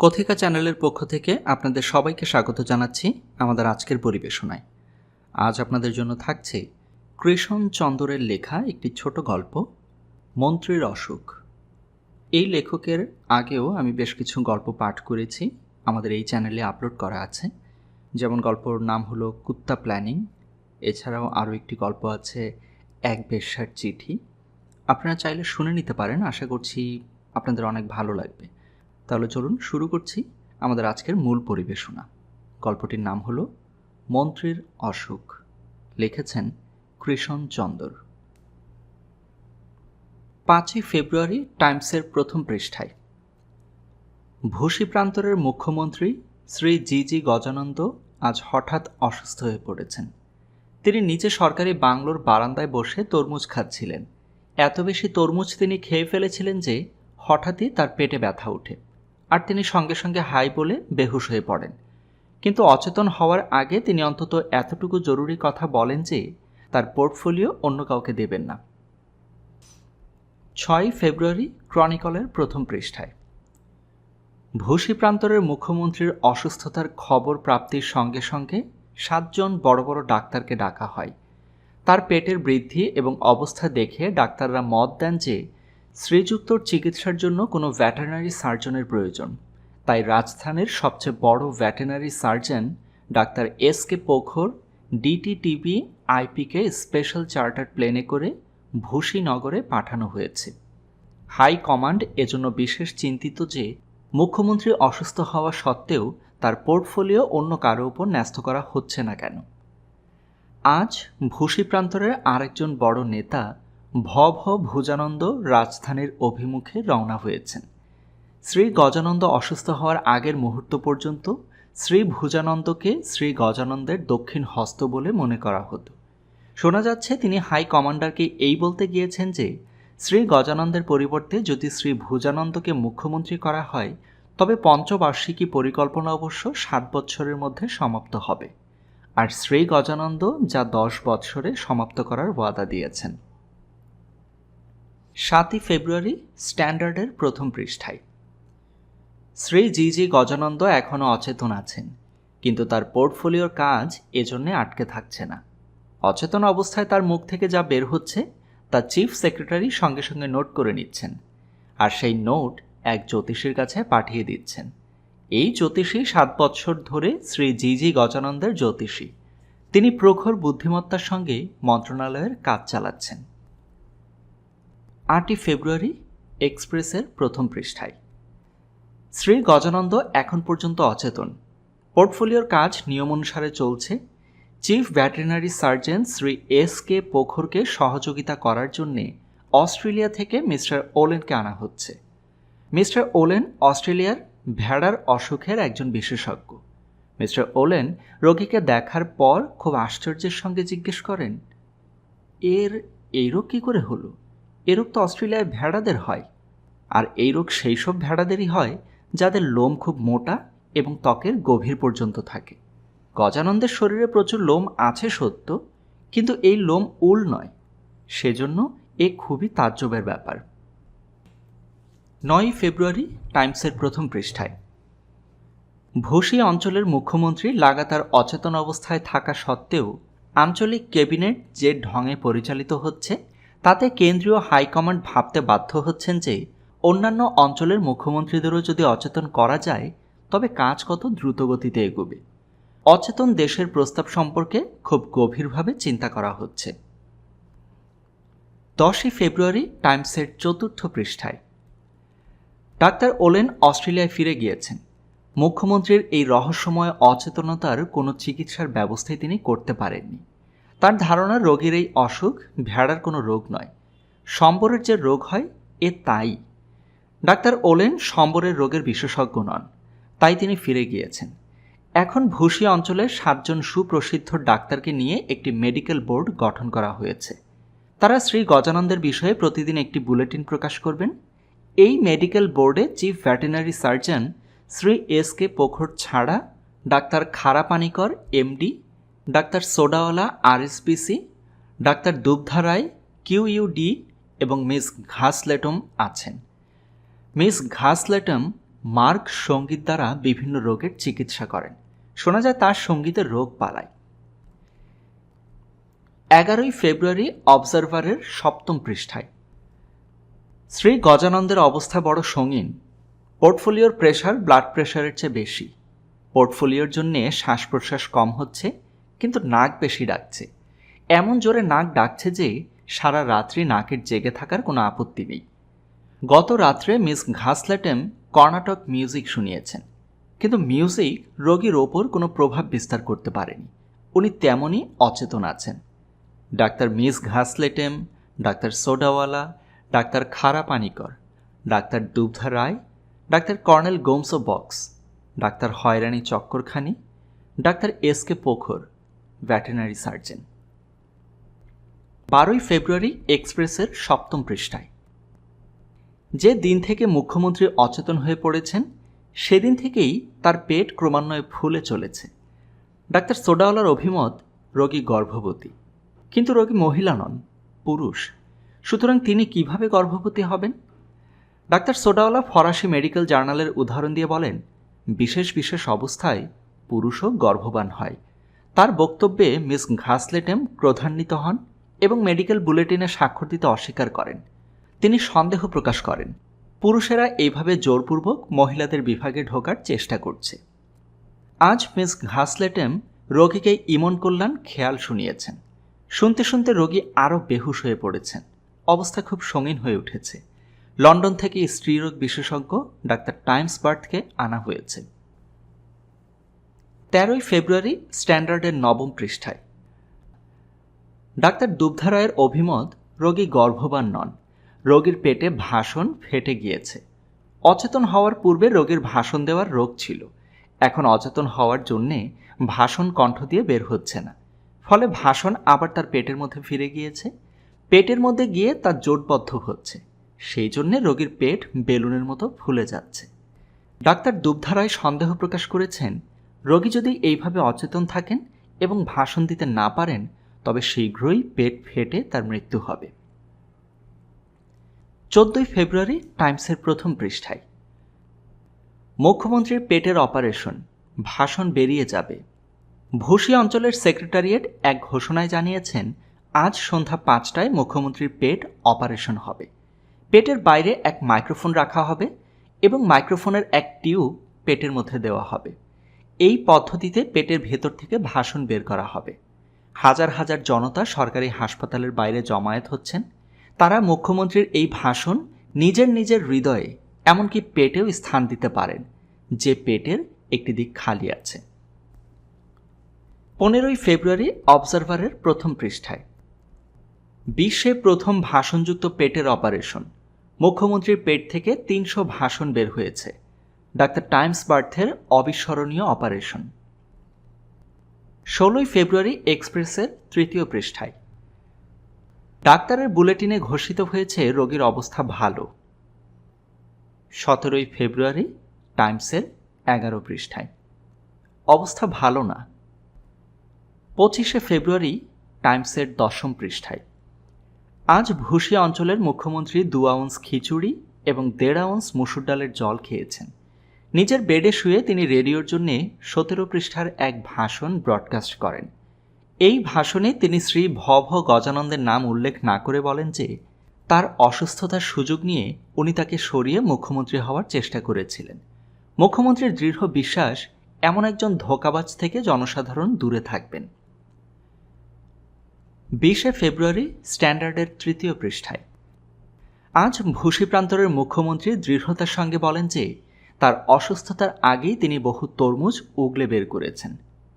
কথিকা চ্যানেলের পক্ষ থেকে আপনাদের সবাইকে স্বাগত জানাচ্ছি আমাদের আজকের পরিবেশনায়। আজ আপনাদের জন্য থাকছে কৃষণ চন্দরের লেখা একটি ছোট গল্প, মন্ত্রীর অসুখ। এই লেখকের আগেও আমি বেশ কিছু গল্প পাঠ করেছি, আমাদের এই চ্যানেলে আপলোড করা আছে। যেমন গল্পর নাম হলো কুত্তা প্ল্যানিং, এছাড়াও আরও একটি গল্প আছে, এক বেশ্যার চিঠি। আপনারা চাইলে শুনে নিতে পারেন, আশা করছি আপনাদের অনেক ভালো লাগবে। তাহলে চলুন শুরু করছি আমাদের আজকের মূল পরিবেশনা। গল্পটির নাম হলো মন্ত্রীর অসুখ লিখেছেন কৃষণ চন্দর। পাঁচই ফেব্রুয়ারি টাইমসের প্রথম পৃষ্ঠায়। ভূষী প্রান্তরের মুখ্যমন্ত্রী শ্রী জি জি গজানন্দ আজ হঠাৎ অসুস্থ হয়ে পড়েছেন। তিনি নিচে সরকারি বাংলোর বারান্দায় বসে তরমুজ খাচ্ছিলেন। এত বেশি তরমুজ তিনি খেয়ে ফেলেছিলেন যে হঠাৎই তার পেটে ব্যথা ওঠে। আর তিনি সঙ্গে সঙ্গে হাই বলে বেহুশ হয়ে পড়েন। কিন্তু অচেতন হওয়ার আগে তিনি অন্তত এতটুকু জরুরি কথা বলেন যে, তার পোর্টফোলিও অন্য কাউকে দেবেন না। ছয় ফেব্রুয়ারি ক্রনিকলের প্রথম পৃষ্ঠায়। ভূষী প্রান্তরের মুখ্যমন্ত্রীর অসুস্থতার খবর প্রাপ্তির সঙ্গে সঙ্গে সাতজন বড় বড় ডাক্তারকে ডাকা হয়। তার পেটের বৃদ্ধি এবং অবস্থা দেখে ডাক্তাররা মত দেন যে শ্রীযুক্তর চিকিৎসার জন্য কোনো ভ্যাটেনারি সার্জনের প্রয়োজন। তাই রাজধানীর সবচেয়ে বড় veterinary surgeon doctor S K Pokhar ডিটিটিভি আইপিকে স্পেশাল চার্টার প্লেনে করে ভূষীনগরে পাঠানো হয়েছে। হাই কমান্ড এজন্য বিশেষ চিন্তিত যে মুখ্যমন্ত্রী অসুস্থ হওয়া সত্ত্বেও তার পোর্টফোলিও অন্য কারও উপর ন্যস্ত করা হচ্ছে না কেন? আজ ভূষী প্রান্তরের আরেকজন বড় নেতা ভ ভ ভুজানন্দ রাজধানীর অভিমুখে রওনা হয়েছেন। শ্রী গজানন্দ অসুস্থ হওয়ার আগের মুহূর্ত পর্যন্ত শ্রী ভুজানন্দকে শ্রী গজানন্দের দক্ষিণ হস্ত বলে মনে করা হতো। শোনা যাচ্ছে তিনি হাই কমান্ডারকে এই বলতে গিয়েছেন যে, শ্রী গজানন্দের পরিবর্তে যদি শ্রী ভুজানন্দকে মুখ্যমন্ত্রী করা হয়, তবে পঞ্চবার্ষিকী পরিকল্পনা অবশ্য সাত বছরের মধ্যে সমাপ্ত হবে। আর শ্রী গজানন্দ যা দশ বৎসরে সমাপ্ত করার ওয়াদা দিয়েছেন। সাতই ফেব্রুয়ারি স্ট্যান্ডার্ডের প্রথম পৃষ্ঠায়। শ্রী জি জি গজানন্দ এখনও অচেতন আছেন, কিন্তু তার পোর্টফোলিওর কাজ এজন্যে আটকে থাকছে না। অচেতন অবস্থায় তার মুখ থেকে যা বের হচ্ছে, তা চিফ সেক্রেটারি সঙ্গে সঙ্গে নোট করে নিচ্ছেন, আর সেই নোট এক জ্যোতিষীর কাছে পাঠিয়ে দিচ্ছেন। এই জ্যোতিষী সাত বৎসর ধরে শ্রী জি জি গজানন্দের জ্যোতিষী। তিনি প্রখর বুদ্ধিমত্তার সঙ্গে মন্ত্রণালয়ের কাজ চালাচ্ছেন। আটই ফেব্রুয়ারি এক্সপ্রেসের প্রথম পৃষ্ঠায়। শ্রী গজানন্দ এখন পর্যন্ত অচেতন। পোর্টফোলিওর কাজ নিয়ম অনুসারে চলছে। Chief veterinary surgeon Shri S K পোখরকে সহযোগিতা করার জন্যে অস্ট্রেলিয়া থেকে মিস্টার ওলেনকে আনা হচ্ছে। মিস্টার ওলেন অস্ট্রেলিয়ার ভেড়ার অসুখের একজন বিশেষজ্ঞ। মিস্টার ওলেন রোগীকে দেখার পর খুব আশ্চর্যের সঙ্গে জিজ্ঞেস করেন, এর এই রোগ কী করে হলো? এ রোগ তো অস্ট্রেলিয়ায় ভেড়াদের হয়। আর এই রোগ সেই সব ভেড়াদেরই হয়, যাদের লোম খুব মোটা এবং ত্বকের গভীর পর্যন্ত থাকে। গজানন্দের শরীরে প্রচুর লোম আছে সত্য, কিন্তু এই লোম উল নয়। সেজন্য এ খুবই তাজ্জবের ব্যাপার। নয়ই ফেব্রুয়ারি টাইমসের প্রথম পৃষ্ঠায়। ভূষী অঞ্চলের মুখ্যমন্ত্রী লাগাতার অচেতন অবস্থায় থাকা সত্ত্বেও আঞ্চলিক ক্যাবিনেট যে ঢঙে পরিচালিত হচ্ছে তাতে কেন্দ্রীয় হাইকমান্ড ভাবতে বাধ্য হচ্ছেন যে অন্যান্য অঞ্চলের মুখ্যমন্ত্রীদেরও যদি অচেতন করা যায়, তবে কাজ কত দ্রুতগতিতে এগোবে। অচেতন দেশের প্রস্তাব সম্পর্কে খুব গভীরভাবে চিন্তা করা হচ্ছে। দশই ফেব্রুয়ারি টাইমসের চতুর্থ পৃষ্ঠায়। ডাক্তার ওলেন অস্ট্রেলিয়ায় ফিরে গিয়েছেন। মুখ্যমন্ত্রীর এই রহস্যময় অচেতনতার কোনো চিকিৎসার ব্যবস্থাই তিনি করতে পারেননি। তার ধারণা রোগীর এই অসুখ ভেড়ার কোনো রোগ নয়। সম্বরের যে রোগ হয়, এ তাই। ডাক্তার ওলেন সম্বরের রোগের বিশেষজ্ঞ নন, তাই তিনি ফিরে গিয়েছেন। এখন ভূষী অঞ্চলে সাতজন সুপ্রসিদ্ধ ডাক্তারকে নিয়ে একটি মেডিকেল বোর্ড গঠন করা হয়েছে। তারা শ্রী গজানন্দের বিষয়ে প্রতিদিন একটি বুলেটিন প্রকাশ করবেন। এই মেডিকেল বোর্ডে chief veterinary surgeon Shri S K Pokhar ছাড়া, doctor খারাপানিকর, MD doctor Sodawala, আরএসপিসি, doctor দুগ্ধা Roy কিউইউডি এবং মিস ঘাসলেটম আছেন। মিস ঘাসলেটম মার্ক সংগীত দ্বারা বিভিন্ন রোগের চিকিৎসা করেন। শোনা যায় তার সঙ্গীতের রোগ পালায়। এগারোই ফেব্রুয়ারি অবজারভারের সপ্তম পৃষ্ঠায়। শ্রী গজানন্দের অবস্থা বড় সঙ্গীন। পোর্টফোলিওর প্রেশার, ব্লাড প্রেশারের চেয়ে বেশি। পোর্টফোলিওর জন্যে শ্বাস প্রশ্বাস কম হচ্ছে। কিন্তু নাক বেশি ডাকছে। এমন জোরে নাক ডাকছে যে সারা রাত্রি নাকের জেগে থাকার কোনো আপত্তি নেই। গত রাত্রে মিস ঘাসলেটেম কর্ণাটক মিউজিক শুনিয়েছেন। কিন্তু মিউজিক রোগীর ওপর কোনো প্রভাব বিস্তার করতে পারেনি। উনি তেমনই অচেতন আছেন। ডাক্তার মিস ঘাসলেটেম, ডাক্তার সোডাওয়ালা, ডাক্তার খারা Panikkar doctor দুগ্ধা Roy, doctor colonel গোমসো বক্স, ডাক্তার হয়রানি চক্করখানি, doctor S K Pokhar veterinary surgeon. বারোই ফেব্রুয়ারি এক্সপ্রেসের সপ্তম পৃষ্ঠায়। যে দিন থেকে মুখ্যমন্ত্রী অচেতন হয়ে পড়েছেন, সেদিন থেকেই তার পেট ক্রমান্বয়ে ফুলে চলেছে। ডাক্তার সোডাওয়ালার অভিমত, রোগী গর্ভবতী। কিন্তু রোগী মহিলা নন, পুরুষ। সুতরাং তিনি কীভাবে গর্ভবতী হবেন? ডাক্তার সোডাওয়ালা ফরাসি মেডিকেল জার্নালের উদাহরণ দিয়ে বলেন, বিশেষ বিশেষ অবস্থায় পুরুষও গর্ভবান হয়। তার বক্তব্যে মিস ঘাসলেটেম ক্রোধান্বিত হন এবং মেডিকেল বুলেটিনে স্বাক্ষর দিতে অস্বীকার করেন। তিনি সন্দেহ প্রকাশ করেন, পুরুষেরা এইভাবে জোরপূর্বক মহিলাদের বিভাগে ঢোকার চেষ্টা করছে। আজ মিস ঘাসলেটেম রোগীকে ইমন কল্যাণ খেয়াল শুনিয়েছেন। শুনতে শুনতে রোগী আরও বেহুশ হয়ে পড়েছেন। অবস্থা খুব সঙ্গীন হয়ে উঠেছে। লন্ডন থেকে স্ত্রীরোগ বিশেষজ্ঞ ডাক্তার টাইমস বার্থকে আনা হয়েছে। তেরোই ফেব্রুয়ারি স্ট্যান্ডার্ডের নবম পৃষ্ঠায়। ডাক্তার দুগ্ধা রায়ের অভিমত, রোগী গর্ভবান নন। রোগীর পেটে ভাষণ ফেটে গিয়েছে। অচেতন হওয়ার পূর্বে রোগীর ভাষণ দেওয়ার রোগ ছিল। এখন অচেতন হওয়ার জন্যে ভাষণ কণ্ঠ দিয়ে বের হচ্ছে না। ফলে ভাষণ আবার তার পেটের মধ্যে ফিরে গিয়েছে। পেটের মধ্যে গিয়ে তার জোটবদ্ধ হচ্ছে। সেই জন্যে রোগীর পেট বেলুনের মতো ফুলে যাচ্ছে। ডাক্তার দুবধারায় সন্দেহ প্রকাশ করেছেন রোগী যদি এইভাবে অচেতন থাকেন এবং ভাষণ দিতে না পারেন, তবে শীঘ্রই পেট ফেটে তার মৃত্যু হবে। চোদ্দই ফেব্রুয়ারি টাইমসের প্রথম পৃষ্ঠায়। মুখ্যমন্ত্রীর পেটের অপারেশন, ভাষণ বেরিয়ে যাবে। ভূষি অঞ্চলের সেক্রেটারিয়েট এক ঘোষণায় জানিয়েছেন, আজ সন্ধ্যা পাঁচটায় মুখ্যমন্ত্রীর পেট অপারেশন হবে। পেটের বাইরে এক মাইক্রোফোন রাখা হবে এবং মাইক্রোফোনের এক টিউব পেটের মধ্যে দেওয়া হবে। এই পদ্ধতিতে পেটের ভেতর থেকে ভাষণ বের করা হবে। হাজার হাজার জনতা সরকারি হাসপাতালের বাইরে জমায়েত হচ্ছেন। তারা মুখ্যমন্ত্রীর এই ভাষণ নিজের নিজের হৃদয়ে, এমনকি পেটেও স্থান দিতে পারেন, যে পেটের একটি দিক খালি আছে। পনেরোই ফেব্রুয়ারি অবজারভারের প্রথম পৃষ্ঠায়। বিশ্বে প্রথম ভাষণযুক্ত পেটের অপারেশন। মুখ্যমন্ত্রীর পেট থেকে তিনশো ভাষণ বের হয়েছে। ডাক্তার টাইমস বার্থের অবিস্মরণীয় অপারেশন। ষোলোই ফেব্রুয়ারি এক্সপ্রেসের তৃতীয় পৃষ্ঠায়। ডাক্তারের বুলেটিনে ঘোষিত হয়েছে রোগীর অবস্থা ভালো। সতেরোই ফেব্রুয়ারি টাইমসের এগারো পৃষ্ঠায়। অবস্থা ভালো না। পঁচিশে ফেব্রুয়ারি টাইমসের দশম পৃষ্ঠায়। আজ ভুশিয়া অঞ্চলের মুখ্যমন্ত্রী দু আউন্স খিচুড়ি এবং দেড় আউন্স মুসুর ডালের জল খেয়েছেন। নিজের বেডে শুয়ে তিনি রেডিওর জন্যে সতেরো পৃষ্ঠার এক ভাষণ ব্রডকাস্ট করেন। এই ভাষণে তিনি শ্রী ভ ভ গজানন্দের নাম উল্লেখ না করে বলেন যে, তার অসুস্থতার সুযোগ নিয়ে উনি তাকে সরিয়ে মুখ্যমন্ত্রী হওয়ার চেষ্টা করেছিলেন। মুখ্যমন্ত্রীর দৃঢ় বিশ্বাস এমন একজন ধোকাবাজ থেকে জনসাধারণ দূরে থাকবেন। বিশে ফেব্রুয়ারি, স্ট্যান্ডার্ডের তৃতীয় পৃষ্ঠায়। আজ ভূষি প্রান্তরের মুখ্যমন্ত্রী দৃঢ়তার সঙ্গে বলেন যে তার অসুস্থতার আগেই তিনি বহু তরমুজ উগলে বের করেছেন।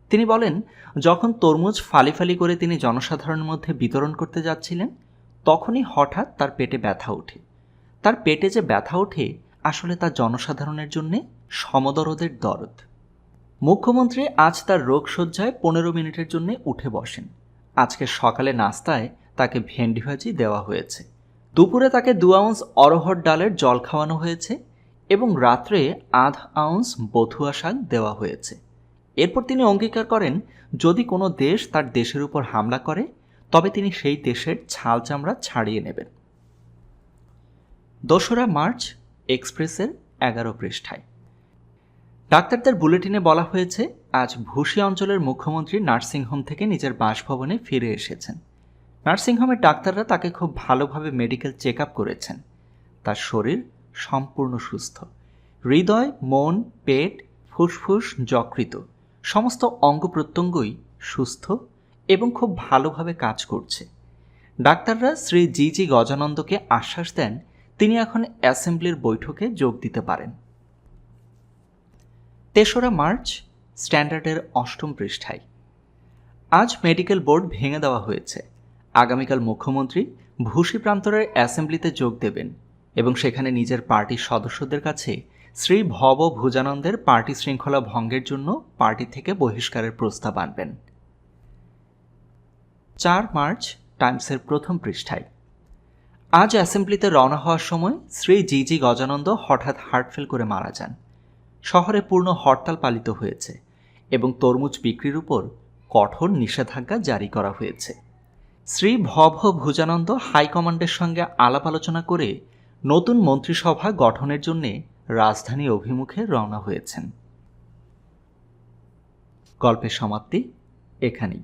তিনি বলেন, যখন তরমুজ ফালি ফালি করে তিনি জনসাধারণের মধ্যে বিতরণ করতে যাচ্ছিলেন, তখনই হঠাৎ তার পেটে ব্যথা ওঠে। তার পেটে যে ব্যথা ওঠে, আসলে তার জনসাধারণের জন্যে সমদরদের দরদ। মুখ্যমন্ত্রী আজ তার রোগসজ্জায় পনেরো মিনিটের জন্য উঠে বসেন। আজকে সকালে নাস্তায় তাকে ভেন্ডি ভাজি দেওয়া হয়েছে। দুপুরে তাকে দু আউন্স অরহর ডালের জল খাওয়ানো হয়েছে। এবং রাত্রে আধ আউন্স বথুয়া শাক দেওয়া হয়েছে। এরপর তিনি অঙ্গীকার করেন, যদি কোনো দেশ তার দেশের উপর হামলা করে, তবে তিনি সেই দেশের ছাল চামড়া ছাড়িয়ে নেবেন। দোসরা মার্চ এক্সপ্রেসের এগারো পৃষ্ঠায়। ডাক্তারদের বুলেটিনে বলা হয়েছে, আজ ভুশি অঞ্চলের মুখ্যমন্ত্রী নার্সিংহোম থেকে নিজের বাসভবনে ফিরে এসেছেন। নার্সিংহোমের ডাক্তাররা তাকে খুব ভালোভাবে মেডিকেল চেক আপ করেছেন। তার শরীর সম্পূর্ণ সুস্থ। হৃদয়, মন, পেট, ফুসফুস যকৃত সমস্ত অঙ্গ প্রত্যঙ্গই সুস্থ এবং খুব ভালোভাবে কাজ করছে। ডাক্তাররা শ্রী জি জি গজানন্দকে আশ্বাস দেন, তিনি এখন অ্যাসেম্বলির বৈঠকে যোগ দিতে পারেন। তেসরা মার্চ, স্ট্যান্ডার্ডের অষ্টম পৃষ্ঠায়। আজ মেডিকেল বোর্ড ভেঙে দেওয়া হয়েছে। আগামীকাল মুখ্যমন্ত্রী ভূষি প্রান্তরের অ্যাসেম্বলিতে যোগ দেবেন। এবং সেখানে নিজের পার্টির সদস্যদের কাছে শ্রী ভব ভুজানন্দের পার্টি শৃঙ্খলা ভঙ্গের জন্য পার্টি থেকে বহিষ্কারের প্রস্তাব আনবেন। চার মার্চ, টাইমসের প্রথম পৃষ্ঠায়। আজ অ্যাসেম্বলিতে রওনা হওয়ার সময় শ্রী জি জি গজানন্দ হঠাৎ হার্টফেল করে মারা যান। শহরে পূর্ণ হরতাল পালিত হয়েছে এবং তরমুজ বিক্রির উপর কঠোর নিষেধাজ্ঞা জারি করা হয়েছে। শ্রী ভব ভুজানন্দ হাইকমান্ডের সঙ্গে আলাপ আলোচনা করে নতুন মন্ত্রিসভা গঠনের জন্যে রাজধানী অভিমুখে রওনা হয়েছেন। গল্পের সমাপ্তি এখানেই।